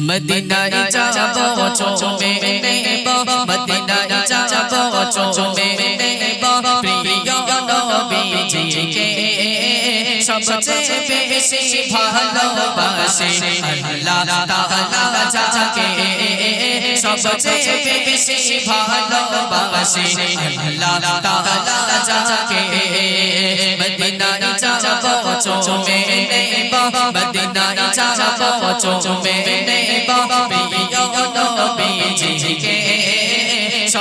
মদিনায় যাব চোমে নেব মদিনায় যাব চোমে নেব প্রিয় সবচেয়ে বেশি ভালোবাসে আল্লাহ তাআলা যাকে সবচেয়ে বেশি ভালোবাসে আল্লাহ তাআলা যাকে মদিনায় যাব চোমে নেব মদিনায় যাব চোমে নেব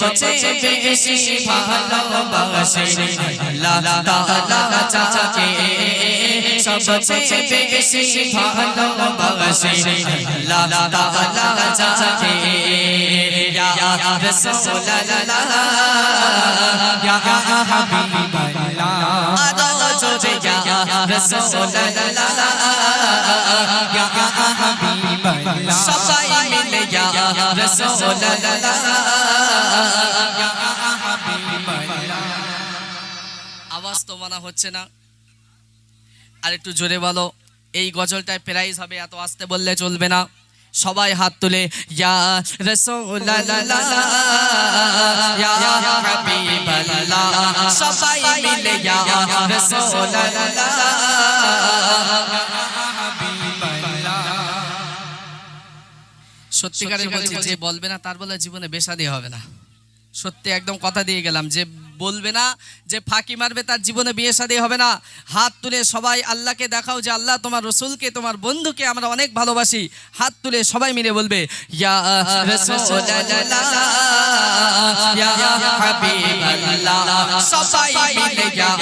সবচেয়ে বেশি ভালোবাসে আল্লাহ তাআলা যাকে সবচেয়ে বেশি ভালোবাসে আল্লাহ তাআলা যাকে ইয়া রাসূলুল্লাহ, ইয়া হাবিবাল্লাহ। আদো জোরে ইয়া রাসূলুল্লাহ, ইয়া হাবিবাল্লাহ। সবাই মিলে ইয়া রাসূলুল্লাহ। আওয়াজ তো মানা হচ্ছে না। আর একটু জোরে বলো এই গজলটায় প্রাইজ হবে এত আস্তে বললে চলবে না। সবাই হাত তুলে ইয়া সবাই মিলে সত্যিকারের বলছি যে বলবে না তার বলে জীবনে বেসাদি হবে না। সত্যি একদম কথা দিয়ে গেলাম যে বলবে না, যে ফাঁকি মারবে তার জীবনে বিয়ে শাদী হবে না। হাত তুলে সবাই আল্লাহকে দেখাও যে আল্লাহ তোমার রসুলকে, তোমার বন্ধুকে আমরা অনেক ভালোবাসি। হাত তুলে সবাই মিলে বলবে সবাই মিলে মদিনায় যাব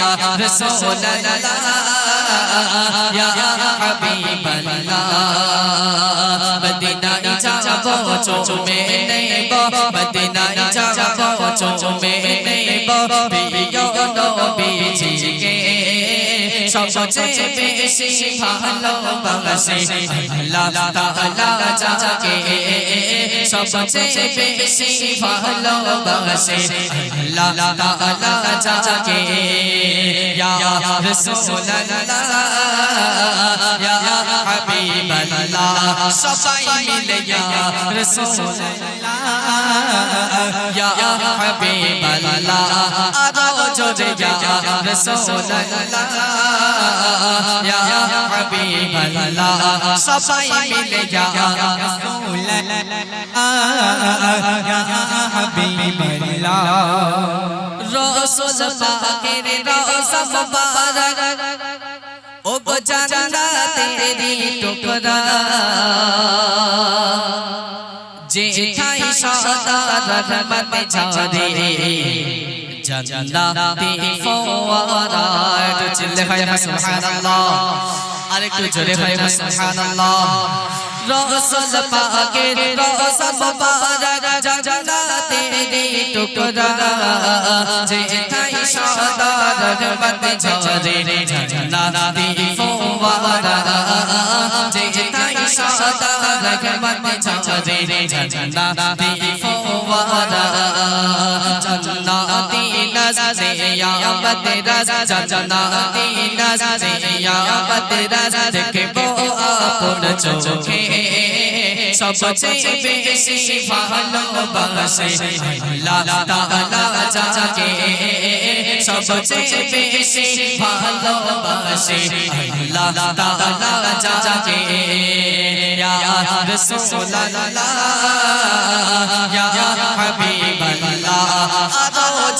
চোমে নেব প্রিয় নবীজিকে সবচেয়ে বেশি ভালোবাসে আল্লাহ তাআলা যাকে সবচেয়ে বেশি ভালোবাসে আল্লাহ তাআলা যাকে ইয়া রাসূলুল্লাহ ইয়া হাবিবাল্লাহ সবাই মিলে ইয়া রাসূলুল্লাহ ইয়া হাবিবাল্লাহ আরও জোরে ইয়া রাসূলুল্লাহ ইয়া হাবিবাল্লাহ সবাই মিলে ইয়া রসুল পাকের রওজা মুবারক ও গো তেরি টুকরা। যে ঠাই সদা রহমত ঝরে জান্নাতে ফওয়ারা একটু চিল্লে হয় সুবহানাল্লাহ। আরেকটু জোরে হয় সুবহানাল্লাহ। রসুল পাকের রওজা মুবারক জান্নাতেরি টুকরা। যে ঠাই সদা রহমত ঝরে জান্নাতি ফওয়ারা যে ঠাই সদা রহমত ঝরে জান্নাতি ফওয়ারা জান্নাতি নাজে ইয়ামত রাজ জান্নাতি নাজে ইয়ামত রাজ দেখব আপন চোখে সবচেয়ে বেশি ভালোবাসে আল্লাহ তাআলা যাকে সবচেয়ে বেশি ভালোবাসে আল্লাহ তাআলা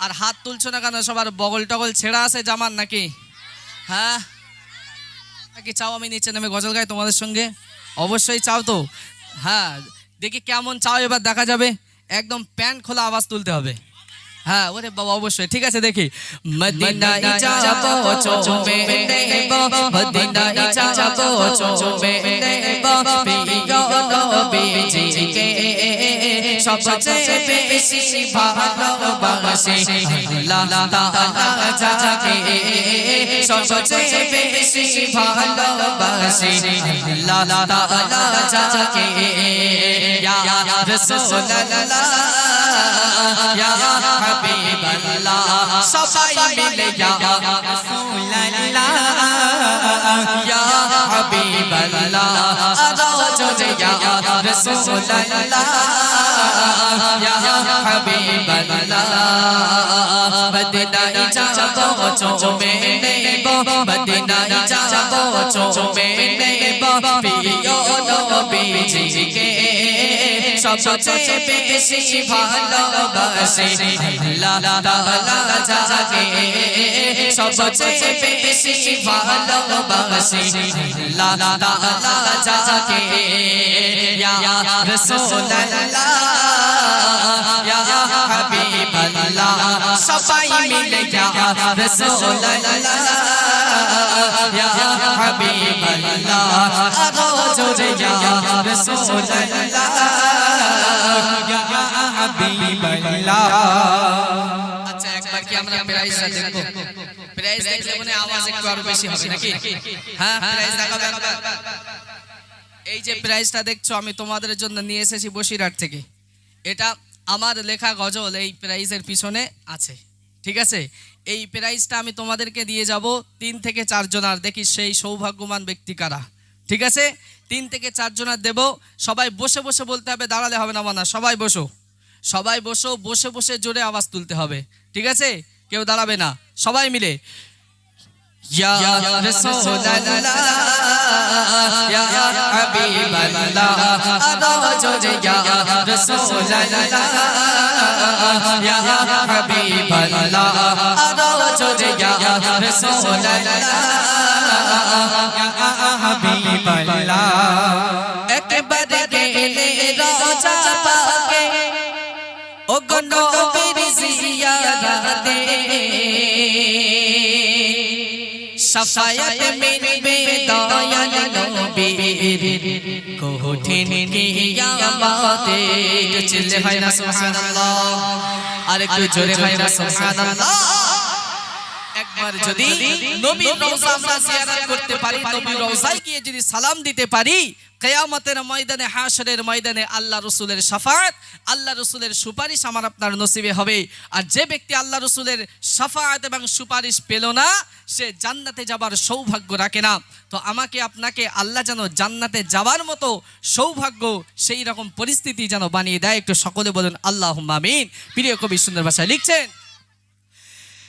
আর হাত তুলছো না কেন? সবার বগল টগল ছেঁড়া আছে জামান নাকি? হ্যাঁ? নাকি চাও আমি নিচে নেমে গজল গাই তোমাদের সঙ্গে? অবশ্যই চাও তো। হ্যাঁ দেখি কেমন চাও এবার দেখা যাবে। একদম প্যান্ট খোলা আওয়াজ তুলতে হবে। হ্যাঁ ওরে বাবা অবশ্যই। ঠিক আছে দেখি। মদিনায় যাব চোমে নেব। মদিনায় যাব চোমে নেব। প্রিয় নবীজিকে সবচেয়ে বেশি ভালোবাসি। আল্লাহ তাআলা যাকে সবচেয়ে বেশি ভালোবাসি। আল্লাহ তাআলা যাকে ইয়া রাসূলুল্লাহ। ইয়া হাবিবাল্লাহ সবাই মিলে ইয়া রাসূলুল্লাহ ইয়া হাবিবাল্লাহ আরও জোরে ইয়া রাসূলুল্লাহ ইয়া হাবিবাল্লাহ মদিনায় যাব চোমে নেব মদিনায় যাব চোমে নেব প্রিয় নবীজিকে সবচেয়ে বেশি ভালোবাসি আল্লাহ তাআলা যাকে সবচেয়ে বেশি ভালোবাসি আল্লাহ তাআলা যাকে ইয়া রাসূলুল্লাহ ইয়া হাবিবাল্লাহ সবাই মিলে ইয়া রাসূলুল্লাহ ইয়া হাবিবাল্লাহ আরও জোরে ইয়া রাসূলুল্লাহ আচ্ছা একবার কি আমরা প্রাইজটা দেখব? প্রাইজ দেখলে মনে আওয়াজ একটু আরও বেশি হবে নাকি? হ্যাঁ একবার। এই যে দেখছ, আমি তোমাদের জন্য নিয়ে এসেছি বসিরহাট থেকে। এটা আমার লেখা গজল এই প্রাইজের পিছনে আছে, ঠিক আছে? এই প্রাইজটা আমি তোমাদেরকে দিয়ে যাব তিন থেকে চারজনার দেখি সেই সৌভাগ্যবান ব্যক্তি কারা, ঠিক আছে? তিন থেকে চারজনার দেব। সবাই বসে বসে বলতে হবে, দাঁড়ালে হবে না মানা, সবাই বসো। সবাই বসো, বসে বসে জোরে আওয়াজ তুলতে হবে। ঠিক আছে? কেউ দাঁড়াবে না। সবাই মিলে। হাবিবাল্লাহ। ও গনবীর জিয়ারাতে সাফায়াত মিলবে দয়াল নবীর কঠিন কিয়ামতে চিল্লে হয় না সুবহানাল্লাহ আর একটু জোরে হয় না সুবহানাল্লাহ একবার যদি নবীর রওজা আমরা জিয়ারত করতে পারি নবীর রওজায় গিয়ে যদি সালাম দিতে পারি, কেয়ামতের ময়দানে হাসরের ময়দানে আল্লাহ রসুলের সাফাত আল্লাহ রসুলের সুপারিশ আমার আপনার নসিবে হবে। আর যে ব্যক্তি আল্লাহ রসুলের সাফাত এবং সুপারিশ পেল না, সে জান্নাতে যাবার সৌভাগ্য রাখে না। তো আমাকে আপনাকে আল্লাহ যেন জান্নাতে যাবার মতো সৌভাগ্য, সেই রকম পরিস্থিতি যেন বানিয়ে দেয়। একটু সকলে বলুন আল্লাহ মামিন প্রিয় কবি সুন্দর ভাষায় লিখছেন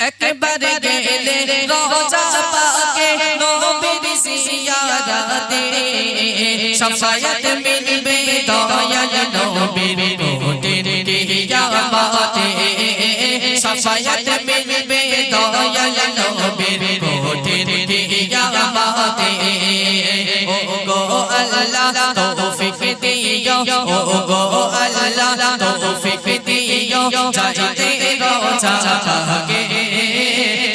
একবারে গেলে রোজা পাকে নবীর জিয়ারতে। শাফায়াত মিলবে দয়াল নবীর কোটের কিয়ামতে। শাফায়াত মিলবে দয়াল নবীর কোটের কিয়ামতে। ও গো আল্লাহ তৌফিক দিও ও গো আল্লাহ তৌফিক দিও। যাইতে রোজা পাকে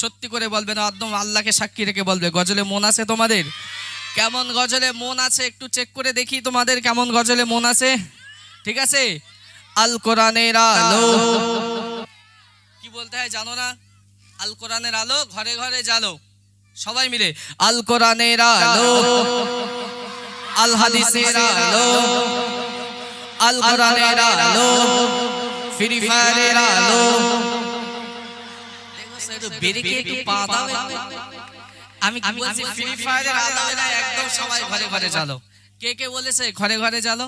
সত্যি করে বলবে না, একদম আল্লাহকে সাক্ষী রেখে বলবে। গজলে মন আছে তোমাদের? কেমন গজলে মন আছে? একটু চেক করে দেখি তোমাদের কেমন গজলে মন আছে। ঠিক আছে? আল কোরআনের আলো। কি বলতে হয় জানো না? আল কোরআনের আলো, ঘরে ঘরে জালো সবাই মিলে, আল কোরআনের আলো। আল হাদিসের আলো। আল কোরআনের আলো। ফ্রি ফায়ারের আলো। একটু বেরেকে একটু পা দাও। আমি কি বলছি ফ্রি ফায়ারের আলাদা না একদম সবাই ঘরে ঘরে চলো। কে কে বলেছে ঘরে ঘরে চলো।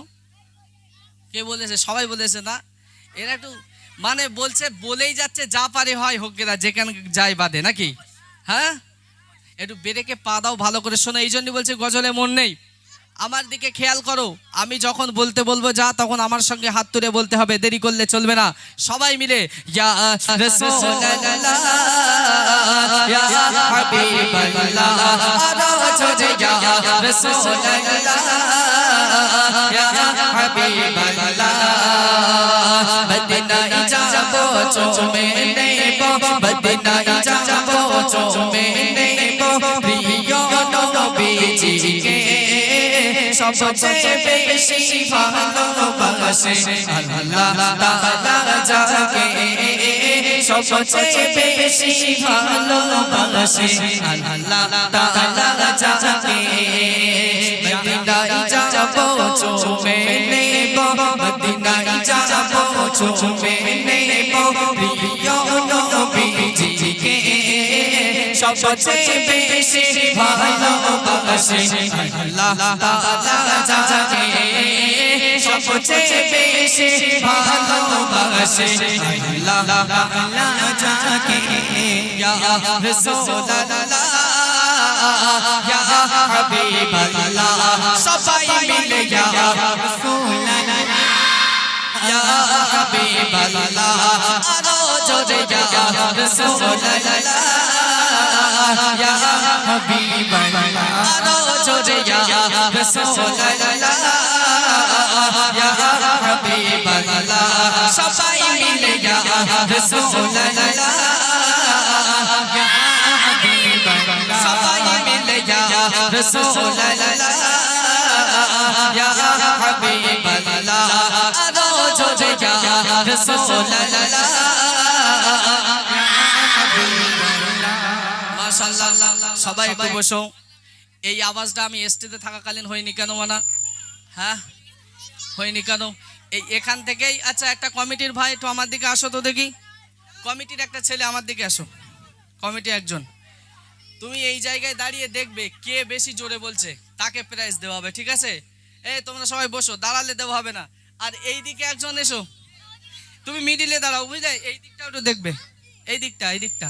কে বলেছে সবাই বলেছে না। এরা একটু মানে বলছে বলেই যাচ্ছে যা পারে হয় হোক গেরা যেখানে যায় বাদে নাকি? হ্যাঁ? একটু বেরেকে পা দাও ভালো করে শোনো এই জন্যই বলছে গজলে মন নেই। আমার দিকে খেয়াল করো। আমি যখন বলতে বলব যা, তখন আমার সঙ্গে হাত তুলে বলতে হবে, দেরি করলে চলবে না। সবাই মিলে রাসূলুল্লাহ, ইয়া হাবিবাল্লাহ সবচেয়ে বেশি ভালোবাসে আল্লাহ তাআলা যাকে সবচেয়ে বেশি ভালোবাসে আল্লাহ তাআলা যাকে সবচেয়ে বেশি ভালোবাসে আল্লাহ তাআলা যাকে ইয়া রাসূলুল্লাহ ইয়া হাবিবাল্লাহ সবাই মিলে ইয়া রাসূলুল্লাহ ইয়া ইয়া ইয়া হাবিবাল্লাহ আরও জোরে ইয়া রাসূলুল্লাহ ইয়া হাবিবাল্লাহ সবাই মিলে ইয়া রাসূলুল্লাহ ইয়া হাবিবাল্লাহ সবাই মিলে ইয়া রাসূলুল্লাহ ইয়া হাবিবাল্লাহ আরও জোরে ইয়া রাসূলুল্লাহ মাশাআল্লাহ। সবাই একটু বসো। এই আওয়াজটা আমি স্টেজে থাকাকালীন হয়নি কেন মানা? হ্যাঁ? হয়নি কেন? এই এখান থেকেই আচ্ছা একটা কমিটির ভাই একটু আমার দিকে আসো তো দেখি। কমিটির একটা ছেলে আমার দিকে আসো। কমিটি একজন। তুমি এই জায়গায় দাঁড়িয়ে দেখবে কে বেশি জোরে বলছে। তাকে প্রাইজ দেওয়া হবে ঠিক আছে? এই তোমরা সবাই বসো দাঁড়ালে দেওয়া হবে না। আর এই দিকে একজন এসো। তুমি মিডিলে দাঁড়াও বুঝলে? এই দিকটা একটু দেখবে। এই দিকটা এই দিকটা।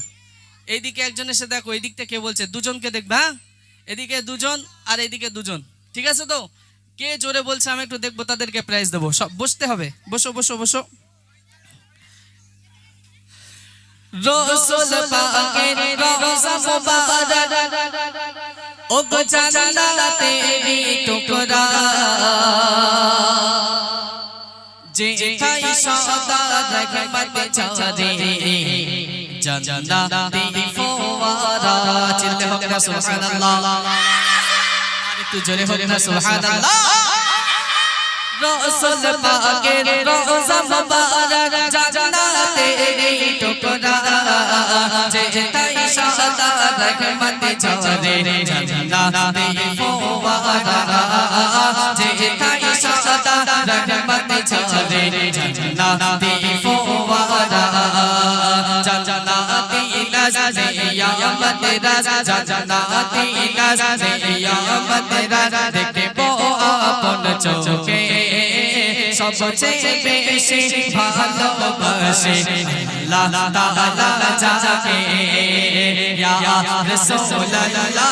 এইদিকে একজন এসে দেখো এই দিকটা কে বলছে? দুজনকে দেখবে হ্যাঁ? এদিকে দুজন আর এইদিকে দুজন। ঠিক আছে তো? কে জোরে বলছে আমি একটু দেখব তাদেরকে প্রাইজ দেবো। সব বসতে হবে। বসো বসো বসো। রসুল পাকের রওজা মুবারক ও গো জান্নাতে টুকরা। যে ঠাই সদা রহমত ঝরে জান্নাতি ফোয়ারা চিল্লে হোক না, সুবহানাল্লাহ। একটু জোরে হোক না, সুবহানাল্লাহ। রসুল পাকের রওজা মুবারক জান্নাতে টুকরা, যে তাই সদা রহমত ঝরে। জান্নাতি ফোয়ারা, যে তাই সদা রহমত ঝরে। জান্নাতি ইয়ামত রাজ জান্নাতি নাজে ইয়ামত রাজ দেখব আপন চোখে, সবচেয়ে বেশি ভালোবাসে। আল্লাহ তাআলা যাকে ইয়া রাসূলুল্লাহ।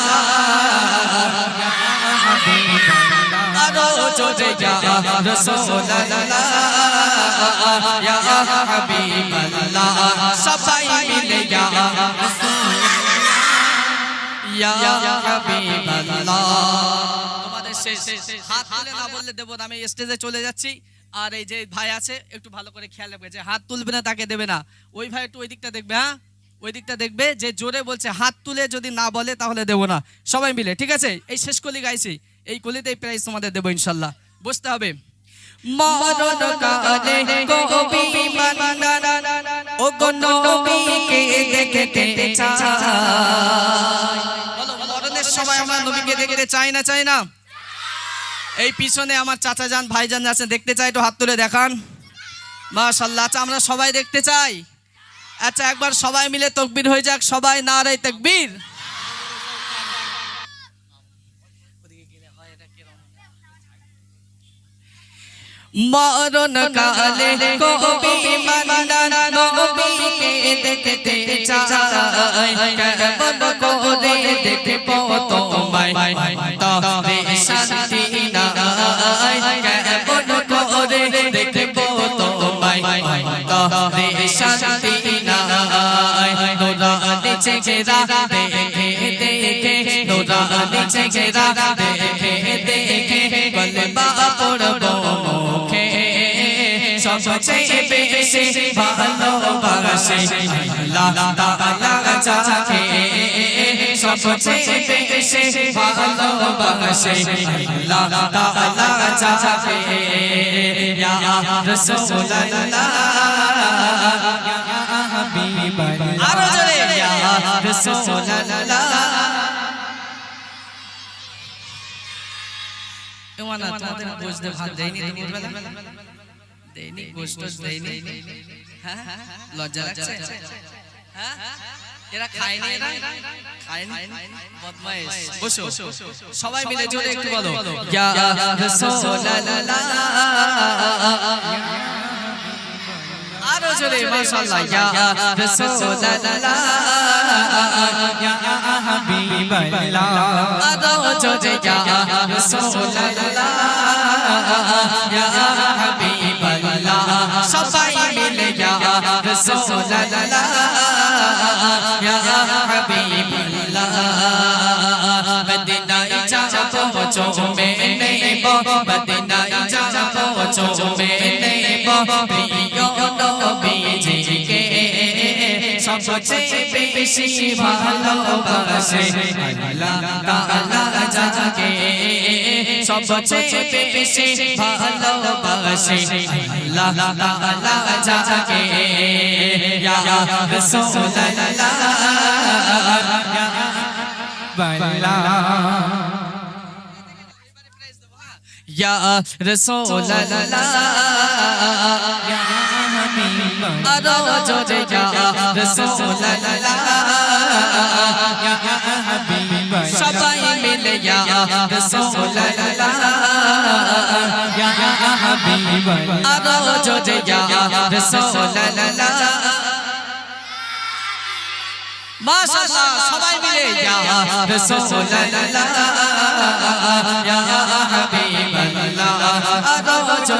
আরও জোরে, ইয়া রাসূলুল্লাহ। ইয়া হাবিবাল্লাহ। সবাই মিলে, ইয়া ইয়া হাবিবাল্লাহ। তোমাদের শেষ হাত তুলে না বললে দেবো আমি স্টেজে চলে যাচ্ছি। আর এই যে ভাই আছে একটু ভালো করে খেয়াল রাখবে যে হাত তুলবে না তাকে দেবে না। ওই ভাই একটু ওই দিকটা দেখবে হ্যাঁ? ওই দিকটা দেখবে যে জোরে বলছে হাত তুলে যদি না বলে তাহলে দেবো না। সবাই মিলে ঠিক আছে? এই শেষ কলি গাইছি। এই কলিতেই প্রাইজ তোমাদের দেবো ইনশাল্লাহ। বসতে হবে। মরণ কালে কবি মান্না দেখতে আমরা চাই না না? এই পিছনে আমার চাচা যান দেখতে চাই একটু হাত তুলে দেখান। মাশাল্লাহ আচ্ছা আমরা সবাই দেখতে চাই? আচ্ছা একবার সবাই মিলে তকবির হয়ে যাক, সবাই নারে তকবীর? মরণ কালে কবি দেখতে চাই। কেমন করে দেখব তোমায়? তবে শান্তি নাই। কেমন করে দেখব তোমায়? তবে শান্তি নাই। নোরানি চেহারা দেখে দেখে, নোরানি চেহারা দেখে দেখে কলমা পড়ব মুখে। সবচেয়ে বেশি ভালোবাসে আল্লাহ তাআলা যাকে সবচেয়ে বেশি ভালোবাসে আল্লাহ তাআলা যাকে ইয়া রাসূলুল্লাহ। আরও জোরে, ইয়া রাসূলুল্লাহ। তোমাদের বুঝতে ভাত দেয়নি দুপুরবেলা দেয়নি গোষ্ঠ দেয়নি হ্যাঁ লজ্জা লাগছে হ্যাঁ এরা খায়নি এরা খায়নি বদমাইশ বসো সবাই মিলে জোরে একটু বলো ইয়া রাসূলুল্লাহ আরও জোরে মাশাআল্লাহ ইয়া রাসূলুল্লাহ ইয়া হাবিবাল্লাহ আরও জোরে ইয়া রাসূলুল্লাহ ইয়া হাবিবাল্লাহ ইয়া নবীজিকে সবচেয়ে বেশি ভালোবাসে আল্লাহ তাআলা যাকে সবচেয়ে বেশি ভালোবাসে আল্লাহ তাআলা যাকে ইয়া রাসূলুল্লাহ রাসূলুল্লাহ ইয়া হাবিবাল্লাহ আরও জোরে ইয়া রাসূলুল্লাহ ইয়া হাবিবাল্লাহ সবাই মিলে ইয়া রাসূলুল্লাহ ইয়া হাবিবাল্লাহ আরও জোরে ইয়া রাসূলুল্লাহ মাশাআল্লাহ সবাই মিলে ইয়া ইয়া